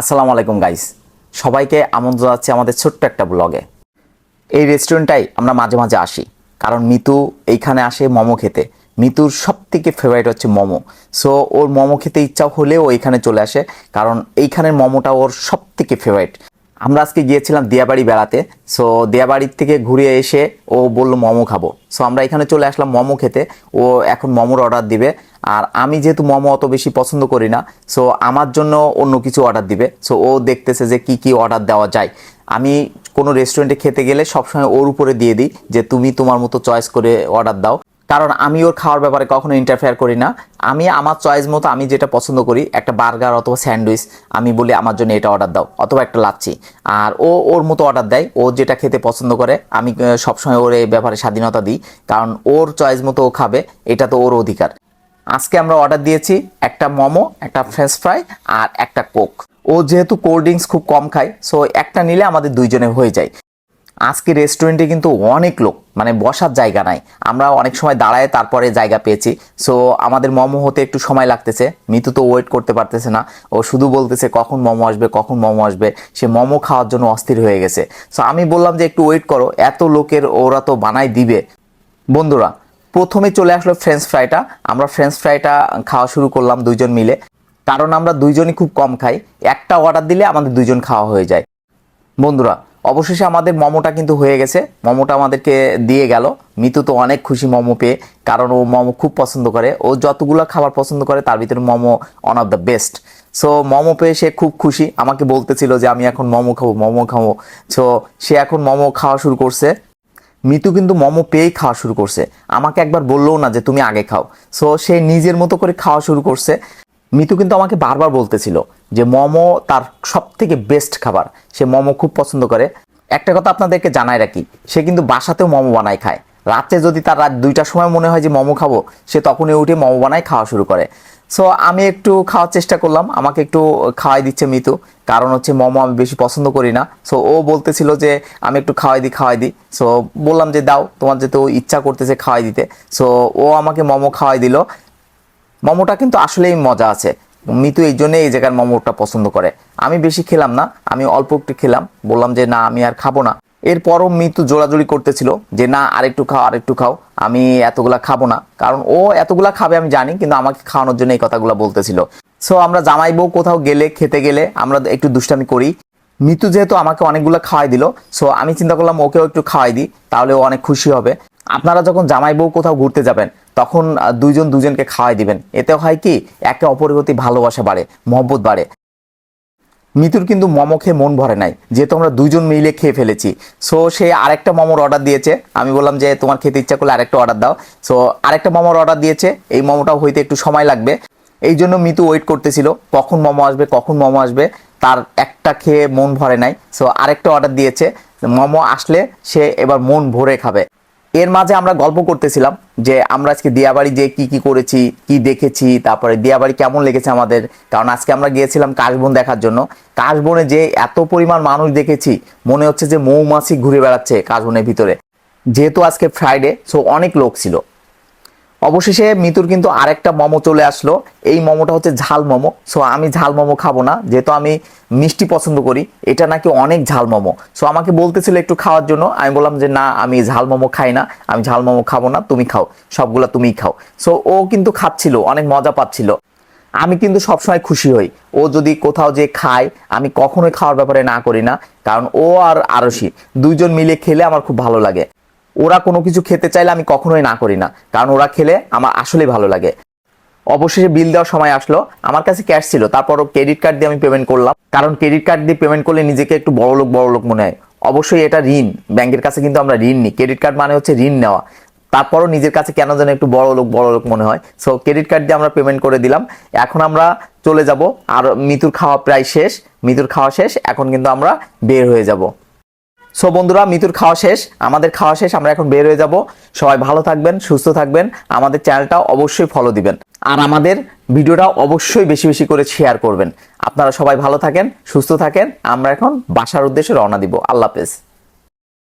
আসসালামু আলাইকুম গাইস সবাইকে আমন্ত্রণ জানাচ্ছি আমাদের ছোট্ট একটা ব্লগে এই রেস্টুরেন্টটাই আমরা মাঝে মাঝে আসি, কারণ মিতু এইখানে আসে মোমো খেতে। মিতুর সব থেকে ফেভারিট হচ্ছে মোমো। সো ওর মোমো খেতে ইচ্ছা হলেও এইখানে চলে আসে, কারণ এইখানের মোমোটা ওর সব থেকে ফেভারিট আমরা আজকে গিয়েছিলাম দিয়াবাড়ি বেড়াতে। সো দিয়াবাড়ির থেকে ঘুরে এসে ও বলল, মোমো খাব। সো আমরা এখানে চলে আসলাম মোমো খেতে। ও এখন মোমোর অর্ডার দিবে। আর আমি যেহেতু মোমো অত বেশি পছন্দ করি না সো আমার জন্য অন্য কিছু অর্ডার দিবে। সো ও দেখতেছে যে কি কি অর্ডার দেওয়া যায়। আমি কোনো রেস্টুরেন্টে খেতে গেলে সবসময় ওর উপরে দিয়ে দিই যে, তুমি তোমার মতো চয়েস করে অর্ডার দাও। কারণ আমি ওর খাওয়ার ব্যাপারে কখনো ইন্টারফেয়ার করি না। আমি আমার চয়েস মতো আমি যেটা পছন্দ করি, একটা বার্গার অথবা স্যান্ডউইচ আমি বলি আমার জন্য এটা অর্ডার দাও, অথবা একটা লাচ্ছি। আর ও ওর মতো অর্ডার দেয়, ও যেটা খেতে পছন্দ করে, আমি সবসময় ওর এই ব্যাপারে স্বাধীনতা দিই, কারণ ওর চয়েস মতো ও খাবে, এটা তো ওর অধিকার। আজকে আমরা অর্ডার দিয়েছি, একটা মোমো, একটা ফ্রেঞ্চ ফ্রাই আর একটা কোক ও যেহেতু কোল্ড ড্রিঙ্কস খুব কম খায় সো একটা নিলে আমাদের দুইজনে হয়ে যায়। আজকে রেস্টুরেন্টে কিন্তু অনেক লোক মানে বসার জায়গা নাই। আমরা অনেক সময় দাঁড়ায় তারপরে জায়গা পেয়েছি। সো আমাদের মোমো হতে একটু সময় লাগতেছে। মিতু তো ওয়েট করতে পারতেছে না। ও শুধু বলতেছে, কখন মোমো আসবে? কখন মোমো আসবে? সে মোমো খাওয়ার জন্য অস্থির হয়ে গেছে। সো আমি বললাম যে, একটু ওয়েট করো। এত লোকের ওরা তো বানাই দিবে। বন্ধুরা, প্রথমে চলে আসলো ফ্রেঞ্চ ফ্রাইটা আমরা ফ্রেঞ্চ ফ্রাইটা খাওয়া শুরু করলাম দুইজন মিলে। কারণ আমরা দুইজনই খুব কম খাই। একটা অর্ডার দিলে আমাদের দুইজন খাওয়া হয়ে যায়। বন্ধুরা অবশেষে আমাদের মোমোটা কিন্তু হয়ে গেছে। মোমোটা আমাদেরকে দিয়ে গেল। মিতু তো অনেক খুশি মোমো পেয়ে, কারণ ও মোমো খুব পছন্দ করে। ও যতগুলো খাবার পছন্দ করে, তার ভিতরে momo one of the best so momo পেয়ে সে খুব খুশি। আমাকে বলতেছিল যে, আমি এখন মোমো খাব মোমো খাব। সো সে এখন মোমো খাওয়া শুরু করছে। মিতু কিন্তু মোমো পেয়েই খাওয়া শুরু করছে। আমাকে একবার বললোও না যে, তুমি আগে খাও। সো সে নিজের মতো করে খাওয়া শুরু করছে। মিতু কিন্তু আমাকে বারবার বলতেছিল যে মোমো তার সব থেকে বেস্ট খাবার। সে মোমো খুব পছন্দ করে। একটা কথা আপনাদেরকে জানাই রাখি, সে কিন্তু বাসাতেও মোমো বানায় খায়। রাতে যদি তার রাত দুইটার সময় মনে হয় যে মোমো খাব, সে তখনই উঠে মোমো বানায় খাওয়া শুরু করে। সো আমি একটু খাওয়ার চেষ্টা করলাম, আমাকে একটু খাওয়াই দিচ্ছে মিতু। কারণ হচ্ছে মোমো আমি বেশি পছন্দ করি না। সো ও বলতেছিল যে আমি একটু খাওয়াই দিই খাওয়াই দিই। সো বললাম যে দাও, তোমার যেহেতু ইচ্ছা করতেছে খাওয়াই দিতে। সো ও আমাকে মোমো খাওয়াই দিল। মোমোটা কিন্তু আসলেই মজা আছে। মিতু এই জন্যই এই জায়গার মোমোটা পছন্দ করে। আমি বেশি খেলাম না, আমি অল্প একটু খেলাম। বললাম যে, না, আমি আর খাব না। এরপরও মিতু জোড়াজোড়ি করতেছিল যে, না, আরেকটু খাও আরেকটু খাও। আমি এতগুলা খাব না। কারণ ও এতগুলা খাবে আমি জানি, কিন্তু আমাকে খাওয়ানোর জন্য এই কথাগুলো বলতেছিল। সো আমরা জামাই বউ কোথাও গেলে, খেতে গেলে আমরা একটু দুষ্টামি করি। মিতু যেহেতু আমাকে অনেকগুলো খাওয়াই দিল সো আমি চিন্তা করলাম ওকেও একটু খাওয়াই দিই, তাহলে ও অনেক খুশি হবে। আপনারা যখন জামাই বউ কোথাও ঘুরতে যাবেন, তখন দুইজন দুজনকে খাওয়াই দিবেন। এতে হয় কি, একে অপরের প্রতি ভালোবাসা বাড়ে, মহব্বত বাড়ে। মিতুর কিন্তু মোমো খেয়ে মন ভরে নাই, যেহেতু আমরা দুইজন মিলে খেয়ে ফেলেছি। সো সে আরেকটা মোমোর অর্ডার দিয়েছে। আমি বললাম যে, তোমার খেতে ইচ্ছা করলে আরেকটা অর্ডার দাও। সো আরেকটা মোমোর অর্ডার দিয়েছে। এই মোমোটাও হইতে একটু সময় লাগবে। এই জন্য মিতু ওয়েট করতেছিল, কখন মোমো আসবে, কখন মোমো আসবে, তার একটা খেয়ে মন ভরে নাই। সো আরেকটা অর্ডার দিয়েছে। মোমো আসলে সে এবার মন ভরে খাবে। এর মাঝে আমরা গল্প করতেছিলাম যে আমরা আজকে দিয়াবাড়ি যে কি কি করেছি, কি দেখেছি, তারপরে দিয়াবাড়ি কেমন লেগেছে আমাদের, কারণ আজকে আমরা গিয়েছিলাম কাশবন দেখার জন্য। কাশবনে যে এত পরিমাণ মানুষ দেখেছি, মনে হচ্ছে যে মৌমাছি ঘুরে বেড়াচ্ছে কাশবনের ভিতরে। যেহেতু আজকে ফ্রাইডে সো অনেক লোক ছিল। অবশেষে মিতুর কিন্তু আরেকটা মোমো চলে আসলো। এই মোমোটা হচ্ছে ঝাল মোমো। সো আমি ঝাল মোমো খাব না, যেহেতু আমি মিষ্টি পছন্দ করি, এটা নাকি অনেক ঝাল মোমো। সো আমাকে বলতেছিল একটু খাওয়ার জন্য, আমি বললাম যে, না, আমি ঝাল মোমো খাই না, আমি ঝাল মোমো খাব না, তুমি খাও, সবগুলা তুমিই খাও। সো ও কিন্তু খাচ্ছিল, অনেক মজা পাচ্ছিল। আমি কিন্তু সবসময় খুশি হই। ও যদি কোথাও যে খায়, আমি কখনোই খাওয়ার ব্যাপারে না করি না, কারণ ও আর আরশি দুইজন মিলে খেলে আমার খুব ভালো লাগে। ওরা কোনো কিছু খেতে চাইলে আমি কখনোই না করি না। কারণ ওরা খেলে আমার আসলেই ভালো লাগে। অবশেষে বিল দেওয়ার সময় আসলো। আমার কাছে ক্যাশ ছিল। তারপরও ক্রেডিট কার্ড দিয়ে আমি পেমেন্ট করলাম। কারণ ক্রেডিট কার্ড দিয়ে পেমেন্ট করলে নিজেকে একটু বড় লোক বড় লোক মনে হয়। অবশ্যই এটা ঋণ। ব্যাংকের কাছে কিন্তু আমরা ঋণ নিই। ক্রেডিট কার্ড মানে হচ্ছে ঋণ নেওয়া। তারপরও নিজের কাছে কেন যেন একটু বড় লোক বড় লোক মনে হয়। সো ক্রেডিট কার্ড দিয়ে আমরা পেমেন্ট করে দিলাম। এখন আমরা চলে যাব। আর মিতুর খাওয়া প্রায় শেষ। মিতুর খাওয়া শেষ। এখন কিন্তু আমরা বের হয়ে যাব। সো বন্ধুরা, মিতুর খাওয়া শেষ। আমাদের খাওয়া শেষ, আমরা এখন বের হয়ে যাব। সবাই ভালো থাকবেন, সুস্থ থাকবেন। আমাদের চ্যানেলটা অবশ্যই ফলো দিবেন। আর আমাদের ভিডিওটা অবশ্যই বেশি বেশি করে শেয়ার করবেন। আপনারা সবাই ভালো থাকেন, সুস্থ থাকেন। আমরা এখন বাসার উদ্দেশ্যে রওনা দিব। আল্লাহ হাফেজ।